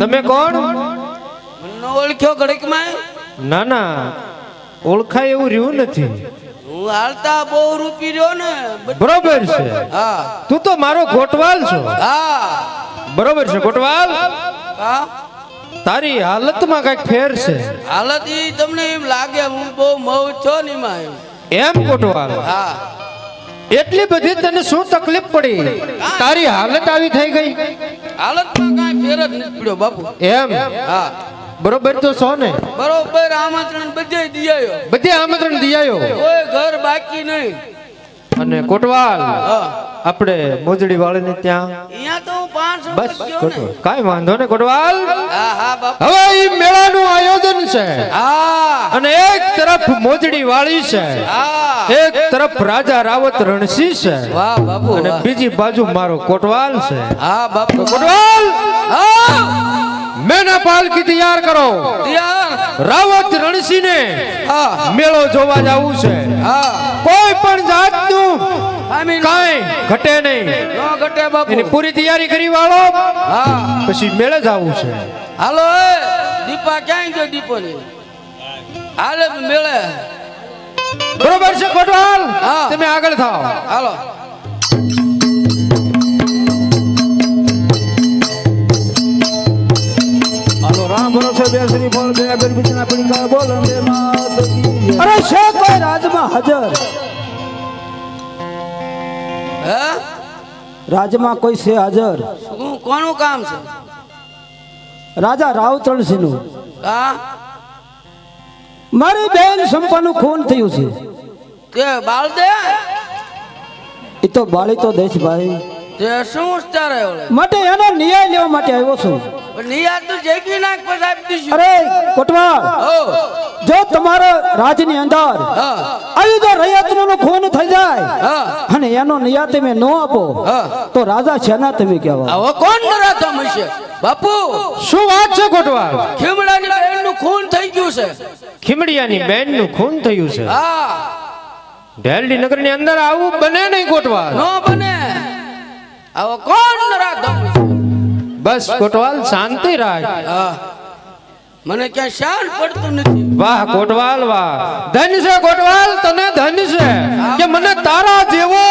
તમે કોણ? મને ઓળખ્યો ઘડીકમાં ના ના. ઓળખાય એવું રહ્યું નથી. હું હાલતા બહુ રૂપી રહ્યો ને બરોબર છે. હા. તું તો મારો ગોટવાલ છો. હા. બરોબર છે ગોટવાલ હા. તારી હાલતમાં કંઈક ફેર છે. હાલત ઈ તમને એમ લાગે હું બહુ મવ છો ને એમાં એમ. એમ ગોટવાલ હા. એટલી બધી તને શું તકલીફ પડી? તારી હાલત આવી થઈ ગઈ. હાલતમાં કાંઈ ફેર જ નથી પડ્યો બાપુ. એમ? હા. બરોબર તો છો ને? બરોબર આમંત્રણ બધે દિયાયો બધે આમંત્રણ દિયાયો કોઈ ઘર બાકી નહીં. અને કોટવાલ? હા. આપણે મોજડી વાળીને ત્યાં. અહીંયા તો બસ ને. કાંઈ વાંધો ને કોટવાલ હવે ઈ મેળાનું આયોજન છે. અને એક તરફ મોજડી વાળી છે. એક તરફ રાજા રાવત રણસિંહ છે. વાહ બાપુ અને બીજી બાજુ મારો કોટવાલ છે. હા બાપુ. કોટવાલ હા. મેના પાલકી તૈયાર કરો. રાવત રણસિંહ ને મેળો જોવા જવું છે. કોઈ પણ જાતનું આમીન કાંઈ ઘટે નહીં. નો ઘટે બાપુ. એની પૂરી તૈયારી કરી વાળો. હા. પછી મેળે જવું છે. હાલો દીપા ક્યાં ગયો દીપો ની હાલે મેળે. બરોબર છે કોટવાલ? હા. તમે આગળ થાઓ. હાલો. હાલો રામ ભરોસે બે શ્રી ફળ બે અગર બીજના પડીકા બોલ. અરે છે કોઈ રાજમાં હાજર? હે? રાજમાં કોઈ છે હાજર? શું કોનું કામ છે? રાજા રાવતરણસિંહનું હા? મારી બેન સંપાનું ખૂન થયું છે. તે બાળ દે એ તો બાળી તો દેશ ભાઈ તે શું ઓલે? માટે એનો ન્યાય લેવા માટે આવ્યો છું. અરે કોટવાલ જો તમારા રાજની અંદર આવી જો રૈયતનું ખૂન થઈ જાય અને એનો ન્યાય તમે ન આપો તો રાજા છેના તમે કહેવા? કોણ નરાધમ હશે બાપુ. શું વાત છે કોટવાલ ખીમડાની બેનનું ખૂન થઈ ગયું છે. ખીમડિયાની બેનનું ખૂન થયું છે. હા. ઢેલડી નગરની અંદર આવું બને નહીં ગોઠવા ન બને. હવે કોણ નરાધમ હશે બસ કોટવાલ શાંતિ રાખ. હા. મને ક્યાં શાન પડતું નથી. વાહ કોટવાલ વાહ. ધન છે કોટવાલ તને ધન છે. કે મને તારા જેવો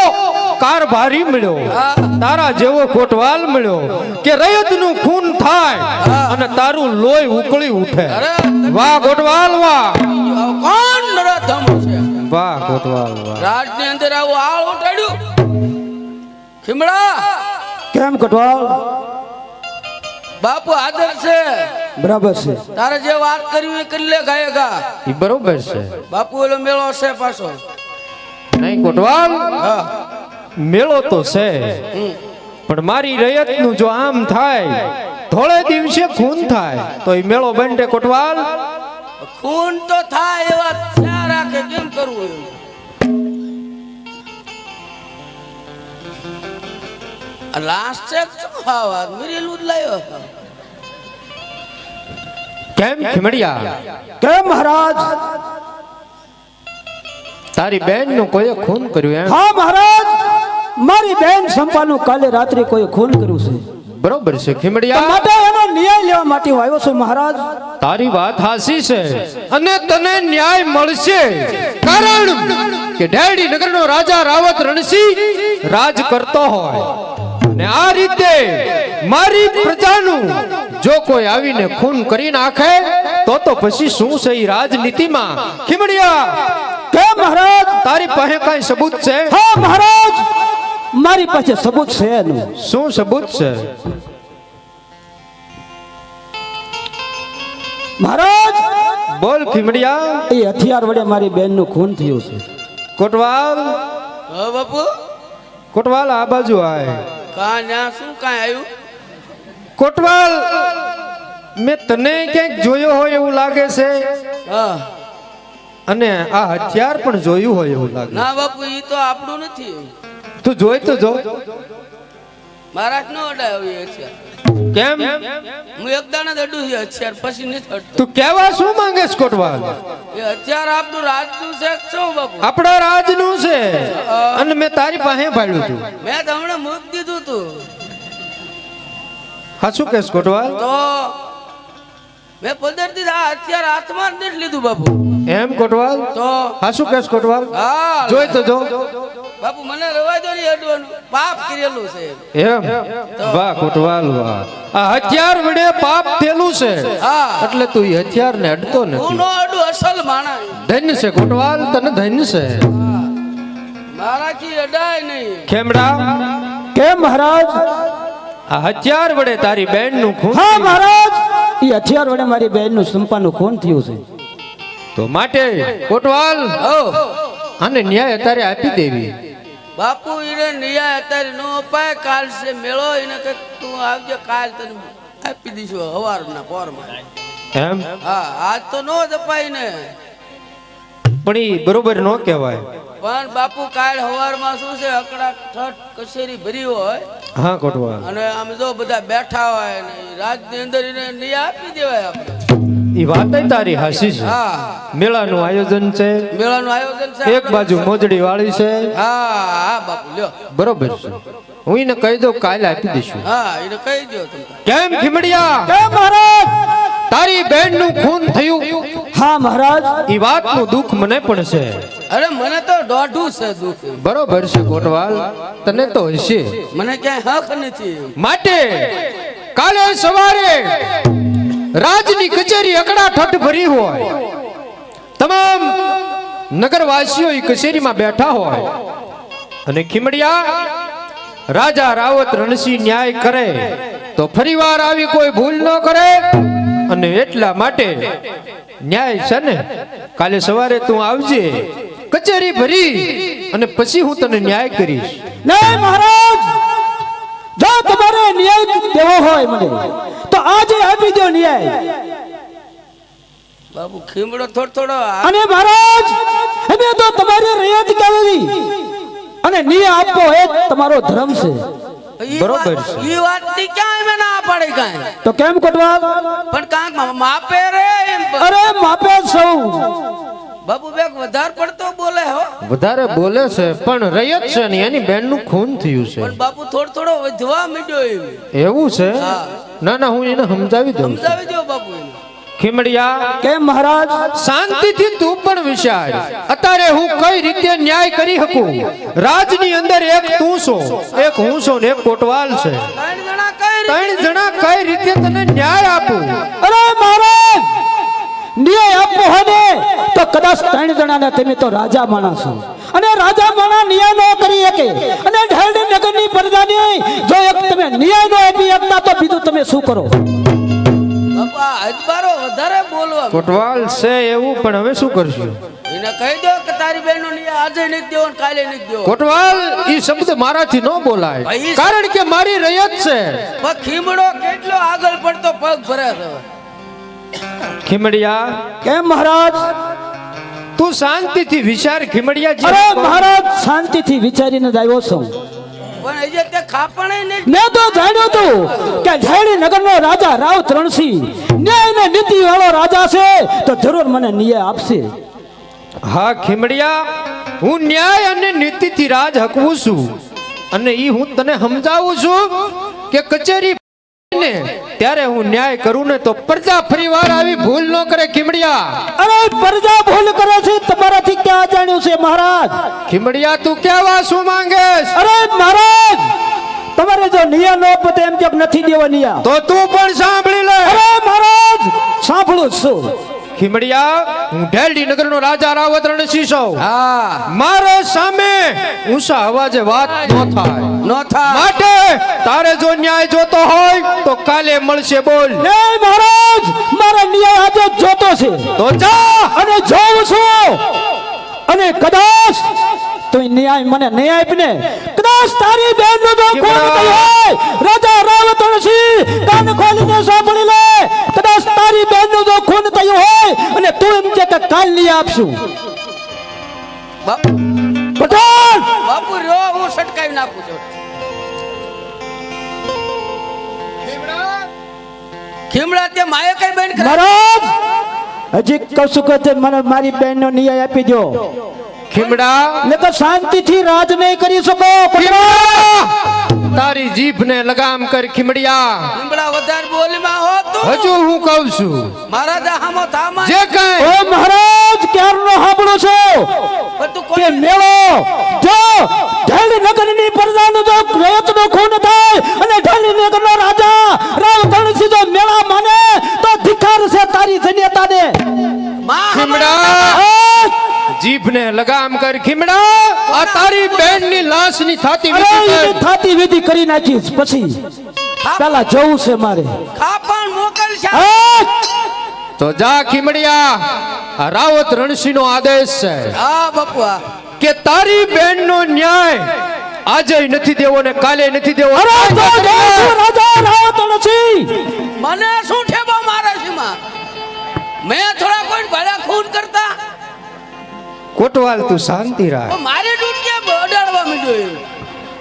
કારભારી મળ્યો. તારા જેવો કોટવાલ મળ્યો. કે રયતનું ખૂન થાય અને તારું લોહી ઉકળી ઉઠે. અરે વાહ કોટવાલ વાહ. કોણ નરાધમ છે? વાહ કોટવાલ વાહ. રાજની અંદર આવું આળ ઉટાડ્યું ખીમડા. કેમ કોટવાલ? બાપુ આદર છે. બરાબર છે. તારે જે વાત કરવી એ કરી લે ગાયે ગા. ઈ બરોબર છે. બાપુ ઓલો મેળો છે પાછો. નહીં કોટવાલ? હા. મેળો તો છે. પણ મારી રયતનું જો આમ થાય થોડે દિવસે ખૂન થાય તો એ મેળો બંડે કોટવાલ? ખૂન તો થાય એવા રાખે કેમ કરવું લાસ્ટ છે ખાવા? મિરેલું જ લાવ્યો કેમ ખીમડિયા? કેમ મહારાજ? તારી બેનનું કોઈ ખૂન કર્યું એમ? હા મહારાજ મારી બેન સંપાનું કાલે રાત્રે કોઈ ખૂન કર્યું છે. બરોબર છે ખીમડિયા. માટે એનો ન્યાય લેવા માટે આવ્યો છું મહારાજ. તારી વાત હાસી છે અને તને ન્યાય મળશે. કારણ કે ઢેરડી નગરનો રાજા રાવત રણસિંહ રાજ કરતો હોય. અને આ રીતે મારી પ્રજાનું જો કોઈ આવીને ખૂન કરી નાખે તો તો પછી શું છે એ રાજનીતિમાં? ખીમડિયા કે મહારાજ તારી પાસે કઈ સબૂત છે? હા મહારાજ મારી પાસે સબૂત છે એનું. શું સબૂત છે? મહારાજ! બોલ ખીમડિયા એ હથિયાર વડે મારી બેનનું ખૂન થયું છે. કોટવાલ. હા બાપુ. કોટવાલ આ બાજુ આય. કા ન્યા શું કાંઈ આવ્યું? કોટવાલ મેં તને ક્યાંક જોયો હોય એવું લાગે છે? હા. અને આ હથિયાર પણ જોયું હોય એવું લાગે. ના બાપુ એ તો આપણું નથી. તું જોઈ તો જો. મહારાજ નો અડાયો એ હથિયાર. કેમ? હું એક દાણા દડું છે હથિયાર પછી નથી અડતો તું કેવા શું માંગે છે કોટવાલ? એ હથિયાર આપનું રાજનું છે છો બાપુ? આપણા રાજનું છે. અને મેં તારી પાસે ભાડ્યું હતું મેં તમને મુક દીધું તું. હા શું કેસ કોટવાલ? તો મેં પંદર દિવસ આ હથિયાર હાથમાં જ નથી લીધું બાપુ. એમ કોટવાલ? તો હા શું કેસ કોટવાલ? જોઈ તો જો. બાપુ મને રવા દો ને અડવાનું. પાપ કરેલું છે. એમ? વાહ કોટવાલ વાહ. આ હથિયાર વડે પાપ થયેલું છે. હા. એટલે તું એ હથિયાર ને અડતો હું નથી નો અડું અસલ માણસ. ધન્ય છે કોટવાલ તને ધન્ય છે. મારાથી અડાય નહીં. ખેમડા કેમ મહારાજ? આ હથિયાર વડે તારી બેનનું ખૂન હા મહારાજ. એ હથિયાર વડે મારી બહેનનું સંપાનું ખૂન થયું છે. તો માટે કોટવાલ અને આને ન્યાય અત્યારે આપી દેવી. બાપુ એને નિયા અત્યારે નો અપાય કાલ છે મેળો એને કે તું આવજે કાલ તને આપી દઈશું હવારના પોરમાં. એમ? હા આજ તો નો જ અપાય ને. પણ બરોબર નો કહેવાય. પણ બાપુ કાલ હવારમાં શું છે અકડા ઠઠ કચેરી ભરી હોય. હા કોટવા અને આમ જો બધા બેઠા હોય ને રાજની અંદર એને નિયા આપી દેવાય આપણે. ઈ વાત તારી હાસી છે. હા. મેળાનું આયોજન છે. મેળાનું આયોજન છે. એક બાજુ મોજડી વાળી છે. હા હા બાપુ લ્યો. બરોબર છે. હું એને કહી દઉં કાલે આપી દઈશું. હા એને કહી દો કેમ ખીમડિયા? કેમ મહારાજ! તારી બેનનું ખૂન થયું. હા મહારાજ. ઈ વાતનું દુઃખ મને પણ છે. અરે મને તો દોઢું છે દુઃખ. બરોબર છે કોટવાલ. તને તો હશે. મને ક્યાંય હક નથી. માટે કાલે સવારે રાજની કચેરી અકડા ઠટ ભરી હોય. તમામ નગરવાસીઓ એ કચેરીમાં બેઠા હોય. અને ખીમડિયા રાજા રાવત રણસિંહ ન્યાય કરે તો ફરીવાર આવી કોઈ ભૂલ ન કરે. અને એટલા માટે ન્યાય છે ને, કાલે સવારે તું આવજે, કચેરી ભરી અને પછી હું તને ન્યાય કરીશ. નહીં મહારાજ, જો તમારે ન્યાય દેવો હોય મને આપી દો ન્યાય. બાબુ ખીમડો થોડો થોડો અને મહારાજ અમે તો તમારી રૈયત કહેવી અને ન્યાય આપો એ તમારો ધર્મ છે. બરોબર વાત- છે. ઈ વાતની ક્યાંય મે ના પાડી કાંઈ. તો કેમ કોટવાલ? પણ કાંક માપે રે અરે માપે સૌ બાબુ બેક વધારે પડતો બોલે હો. વધારે બોલે છે પણ રયત છે ને એની બેનનું ખૂન થયું છે. પણ બાપુ થોડો થોડો વધવા માંડ્યો એવું છે? હા. ના ના હું એને સમજાવી દઉં સમજાવી દો બાપુ ખીમડિયા કે મહારાજ? શાંતિથી તું પણ વિચાર. અત્યારે હું કઈ રીતે ન્યાય કરી શકું? રાજની અંદર એક તું છો એક હું છો ને એક કોટવાલ છે. ત્રણ જણા કઈ રીતે ત્રણ જણા કઈ રીતે તને ન્યાય આપું? અરે મહારાજ! ન્યાય આપવો હોય તો કદાચ ત્રણ જણાને તમે તો રાજા માણસ છો. અને રાજા માણા ન્યાય ન કરી શકે. અને ઢેરડી નગરની પ્રજાને જો એક તમે ન્યાય ન આપી શકતા તો બીજું તમે શું કરો? બાપા આ વધારે બોલવા કોટવાલ છે એવું પણ હવે શું કરશું? એને કહી દો કે તારી બહેનો ની આજે નહીં દેવો ને કાલે નહીં દેવો કોટવાલ એ શબ્દ મારાથી ન બોલાય. કારણ કે મારી રયત છે. પણ ખીમડો કેટલો આગળ પડતો પગ ભરે છે. ખીમડિયા? કેમ મહારાજ? તું શાંતિથી વિચાર ખીમડિયા અરે મહારાજ શાંતિથી વિચારીને જ આવ્યો છું. પણ હજી તે ખાપણે નહીં મેં તો જાણ્યું હતું કે ઝાડી નગરનો રાજા રાવ ત્રણસિંહ ન્યાય ને નીતિ વાળો રાજા છે તો જરૂર મને ન્યાય આપશે. હા ખીમડિયા હું ન્યાય અને નીતિથી રાજ હકવું છું. અને ઈ હું તને સમજાવું છું કે કચેરી ને ત્યારે હું ન્યાય કરું ને તો પ્રજા ફરીવાર આવી ભૂલ ન કરે ખીમડિયા. અરે પ્રજા ભૂલ કરે છે તમારાથી ક્યાં જાણ્યું છે મહારાજ? ખીમડિયા તું કેવા શું માંગે અરે મહારાજ તમારે જો નિયા નો પતે એમ કે નથી દેવા નિયા. તો તું પણ સાંભળી લે. અરે મહારાજ સાંભળું છું. ખીમડિયા હું ઢેલડી નગરનો રાજા રાવત રણસિંહ છું હા. મારે સામે ઊંચા અવાજે વાત ન થાય. નો થા માટે તારે જો ન્યાય જોતો હોય તો કાલે મળશે બોલ. મહારાજ મારા ન્યાય આજે જોતો છે. તો જા. અને જોઉં છું. અને કદાચ તો ન્યાય મને નહીં આપને કદાચ તારી બેન નો જો ખૂન થયો હોય રાજા રાવત ઋષિ કાન ખોલીને સાંભળી લે. કદાચ તારી બેન નો જો ખૂન થયું હોય અને તું એમ કે કાલ નહીં આપશું. બાપુ પઠાણ બાપુ રો હું સટકાવી નાખું છું. ખીમડા તે માએ કઈ બેન મહારાજ હજી કશું કહે મને મારી બેન નો ન્યાય આપી દો ખીમડા. નકર શાંતિથી રાજ નહીં કરી શકો તારી તારી જીભને લગામ કર ખીમડિયા. ખીમડા વધારે બોલીમાં હો તું. હજુ હું કહું છું મહારાજ હામો થામા. જે કઈ ઓ મહારાજ ક્યારનો હાબળો છો? પણ તું કે મેળો જો ઢેલી નગરની પ્રજાનો જો નો ખૂન થાય અને ઢાલ નગર નો રાજા રાવ ધણસી જો મેળા માને તો ધિકાર છે તારી જન્યતાને. ને ખીમડા. જીભને લગામ કર ખીમડા. આ તારી બેનની લાશની થાતી વિધિ થાતી વિધિ કરી નાખીશ પછી પેલા જવું છે મારે. ખાપણ મોકલ છે તો જા ખીમડિયા. રાવત રણસિંહનો આદેશ છે. હા બપુઆ. કે તારી બેનનો ન્યાય આજે નથી દેવો ને કાલે નથી દેવો. રાજા રાવત ધણસી મને શું ઠેબો મારે છે માં? મેં થોડા કોઈ ભલા ખૂન કરતા. કોટવાલ તું શાંતિ રાખ. મારે અડાડવા માંડ્યો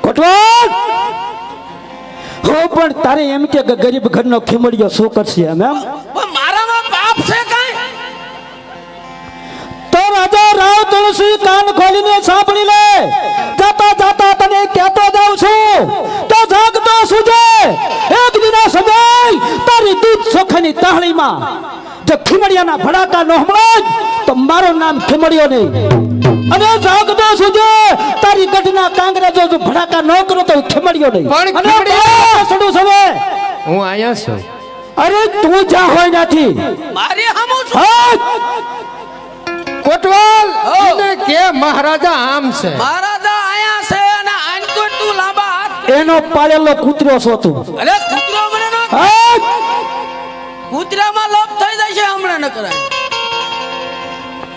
કોટવાલ! હો પણ તારે એમ કે ગરીબ ઘરનો ખીમડિયો શું કરશે એમ એમ? મારામાં પાપ છે કાઈ? તો રાજા રાવ તુલસી કાન ખોલીને સાંભળી લે. જાતા જાતા તને કહેતો જાઉં છું. તો જાગતો સુજે. એક દિના સમય તારી દૂધ સુખની તાહળીમાં જો ખીમડિયાના ભડાકા નો હમણાં તો મારું નામ ખીમડિયો નહીં. અને જાગતો સુજે તારી ગઢના કાંગરેજો જો ભડાકા ન કરો તો હું ખીમડિયો નહીં. પણ ખીમડિયા! સડું સવે હું આયા છું. અરે તું જા હોય નથી. મારી હામું છું. કોટવાલ. એને કે મહારાજા આમ છે. મહારાજા આયા છે અને આનકો તું લાંબા હાથ એનો પાળેલો કૂતરો છો તું. અરે કૂતરો મને ન કૂતરામાં છે હમણાં ન કરાય.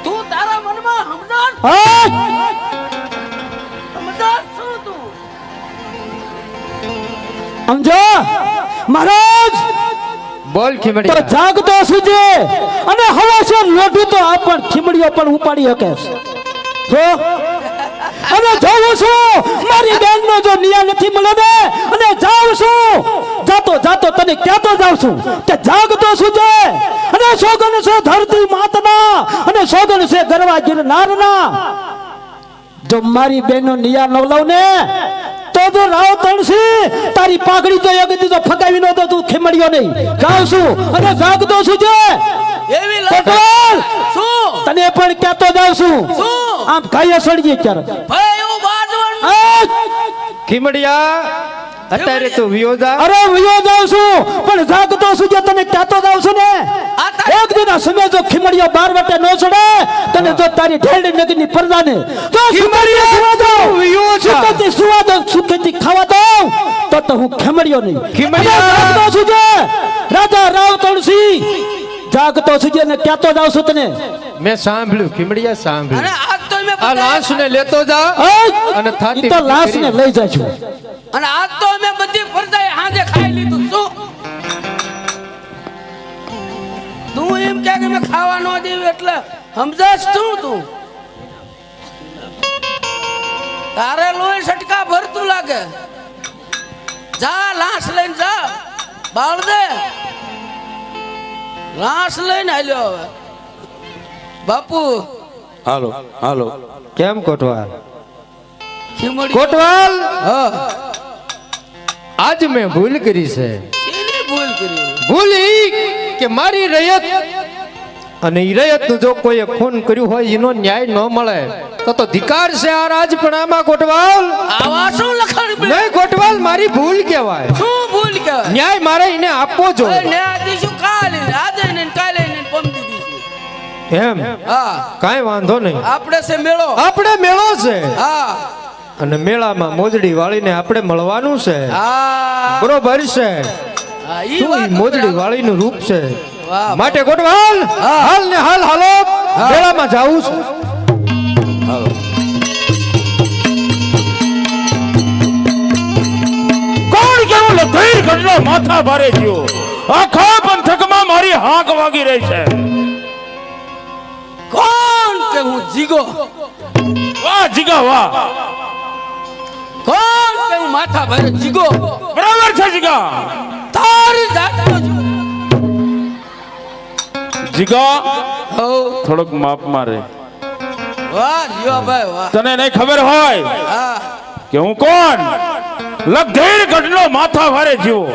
તું તારા મનમાં સમજાર હા? સમજાર શું તું? સમજો? મહારાજ! બોલ તો ખીમડિયા જાગતો સુજે અને હવે છે લોઢું તો આ પણ ખીમડીઓ પણ ઉપાડી શકે છે. જો અને જોઉં છું, મારી બેનનો જો નિયા નથી મળે ને અને જાઉં છું. જાતો જાતો તને કહેતો જાઉં છું? કે જાગતો સુજે અને સોગન છે ધરતી માતના, અને સોગન છે ગરવા ગિરનારના જો મારી બેનનો નિયા ન લઉં ને, તો જો રાવ તણસી તારી પાઘડી તો એક દીધો ફગાવી નો તો તું ખેમડ્યો નહીં જાઉં છું અને જાગતો છું જે? એવી લપ શું? તને પણ કહેતો જાઉં છું. શું? આમ ખાઈએ સળગી ક્યારે ભાઈ હું બાજવણ ખીમડિયા અત્યારે તો વિયો જા અરે વિયો છું. પણ જાગતો છું જે તને કહેતો જાઉં છું ને. એક દિન સમય જો ખીમડિયો બાર વટે નો ચડે તને જો તારી ઢેલડી નગરની પ્રજાને તો ખીમડિયો સુવા દો વિયો છે સુખેથી સુવા દઉં સુખેથી ખાવા દો તો તો હું ખીમડિયો નહીં. ખીમડિયો! જાગતો છું જે રાજા જાગતો સુજે ને કહેતો જાવ છું તને મેં સાંભળ્યું કિમડિયા અને અરે આજ તો મેં આ લાશ ને લેતો જા! અને થાતી તો લાશ ને લઈ જાય અને આજ તો મેં બધી ફરજાએ હાજે ખાઈ લીધું શું તું એમ કે કે મેં ખાવા ન દેવું એટલે સમજાશ શું તું? તારે લોહી છટકા ભરતું લાગે. જા લાશ લઈને જા. બાળ દે. લાશ લઈને હાલ્યો હવે. બાપુ. હાલો હાલો. કેમ કોટવાલ? કોટવાલ? આજ મેં ભૂલ કરી છે. ભૂલ કરી? ભૂલ કે મારી રયત અને રયતનું જો કોઈએ ખૂન કર્યું હોય એનો ન્યાય ન મળે તો તો ધિકાર છે આ રાજપણામાં કોટવાલ આવા શું લખાણ? નહીં કોટવાલ મારી ભૂલ કહેવાય. શું ભૂલ કહેવાય? ન્યાય મારે એને આપવો જોઈએ. એમ? હા. કાંઈ વાંધો નહીં. આપણે છે મેળો. આપણે મેળો છે. હા. અને મેળામાં મોજડી વાળીને આપણે મળવાનું છે. હા. બરોબર છે. મોજડી વાળીનું રૂપ છે? વાહ. માટે ગોઠવાલ. હાલ ને હાલ હાલો. મેળામાં જાવું છું. હાલો. કોણ કેવું લથઈર ઘરનો માથા ભારે થયો? આખા પંથકમાં મારી હાક વાગી રહી છે. જીગો. વાહ જીગા વાહ. કોણ કે હું માથા ભરે? જીગો. બરાબર છે જીગા. તારી જાતનો જીગા થોડોક માપ મારે. વાહ જીવાભાઈ વાહ. તને નહીં ખબર હોય હા. કે હું કોણ? લગધેર ગઢનો માથા ભારે જીવો.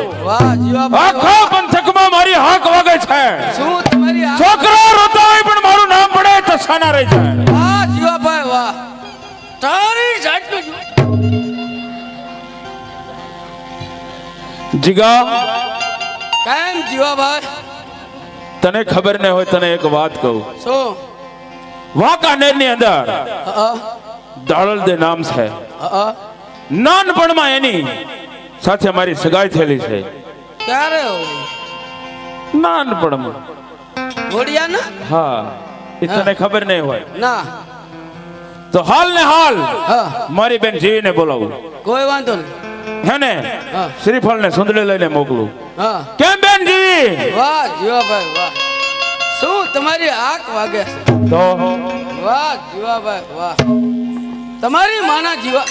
આખો પંથકમાં મારી હાક વાગે છે. છોકરા રોતા હોય પણ તો રહી જાય. વાહ જીવાભાઈ વાહ. તારી જાતનું જીગા કેમ જીવાભાઈ? તને ખબર ન હોય તને એક વાત કહું. શું? વાંકાનેરની અંદર દાળલ દે નામ છે. નાનપણમાં એની સાથે મારી સગાઈ થયેલી છે. ક્યારે નાનપણમાં. હા. એ તને ખબર નહીં હોય. ના. તો હાલ ને હાલ હા. મારી બેન જીવીને બોલાવું. કોઈ વાંધો નહીં. હે ને? શ્રીફળ ને સુંદરી લઈને મોકલું. કેમ બેન જીવી? વાહ જીવાભાઈ વાહ. શું તમારી આંખ વાગે છે? તો? વાહ જીવાભાઈ વાહ. તમારી માના જીવા